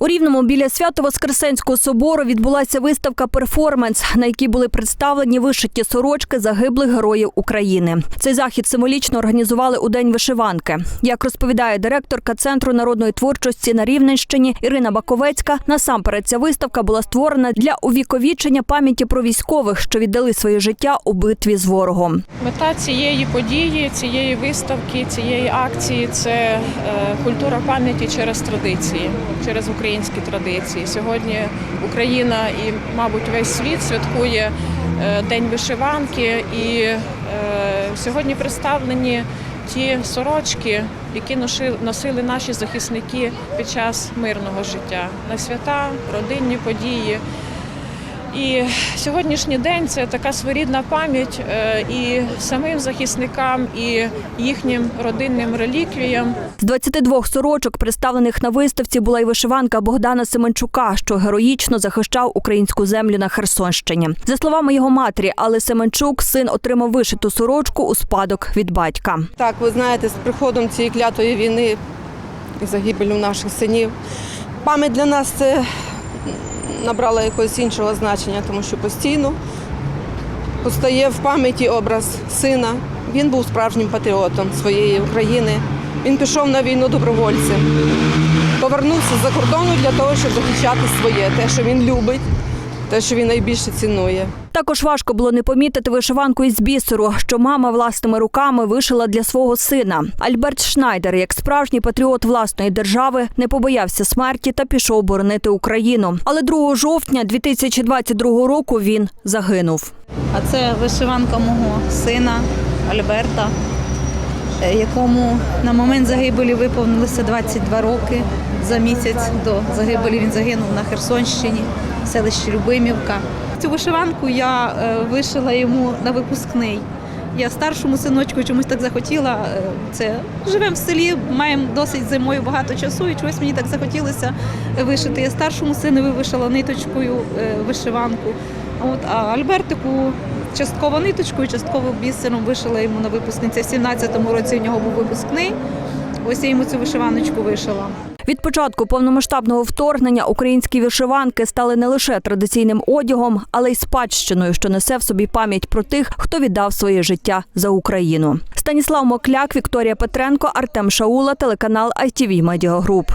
У Рівному біля Свято-Воскресенського собору відбулася виставка «Перформанс», на якій були представлені вишиті сорочки загиблих героїв України. Цей захід символічно організували у День вишиванки. Як розповідає директорка Центру народної творчості на Рівненщині Ірина Баковецька, насамперед ця виставка була створена для увіковічення пам'яті про військових, що віддали своє життя у битві з ворогом. Мета цієї події, цієї виставки, цієї акції це е, культура пам'яті через традиції, через українські традиції. Сьогодні Україна і, мабуть, весь світ святкує е, День вишиванки, і е, сьогодні представлені ті сорочки, які носили наші захисники під час мирного життя на свята, родинні події. І сьогоднішній день це така своєрідна пам'ять е, і самим захисникам, і їхнім родинним реліквіям. З 22 сорочок, представлених на виставці, була й вишиванка Богдана Семенчука, що героїчно захищав українську землю на Херсонщині. За словами його матері, Алли Семенчук, син отримав вишиту сорочку у спадок від батька. Так, ви знаєте, з приходом цієї клятої війни і загибелю наших синів, пам'ять для нас це набрала якогось іншого значення, тому що постійно постає в пам'яті образ сина. Він був справжнім патріотом своєї України. Він пішов на війну добровольцем, повернувся з-за кордону для того, щоб захищати своє, те, що він любить, те, що він найбільше цінує. Також важко було не помітити вишиванку із бісеру, що мама власними руками вишила для свого сина. Альберт Шнайдер, як справжній патріот власної держави, не побоявся смерті та пішов боронити Україну. Але 2 жовтня 2022 року він загинув. А це вишиванка мого сина Альберта, якому на момент загибелі виповнилося 22 роки. За місяць до загибелі він загинув на Херсонщині, в селищі Любимівка. Цю вишиванку я е, вишила йому на випускний. Я старшому синочку чомусь так захотіла. е, Це живемо в селі, маємо досить зимою багато часу, і чогось мені так захотілося вишити. Я старшому синові вишила ниточкою е, вишиванку. От, а Альбертику частково ниточкою, частково бісером вишила йому на випускниця. В 17-му році у нього був випускний. Ось я йому цю вишиваночку вишила. Від початку повномасштабного вторгнення українські вишиванки стали не лише традиційним одягом, але й спадщиною, що несе в собі пам'ять про тих, хто віддав своє життя за Україну. Станіслав Мокляк, Вікторія Петренко, Артем Шаула, телеканал ITV Media Group.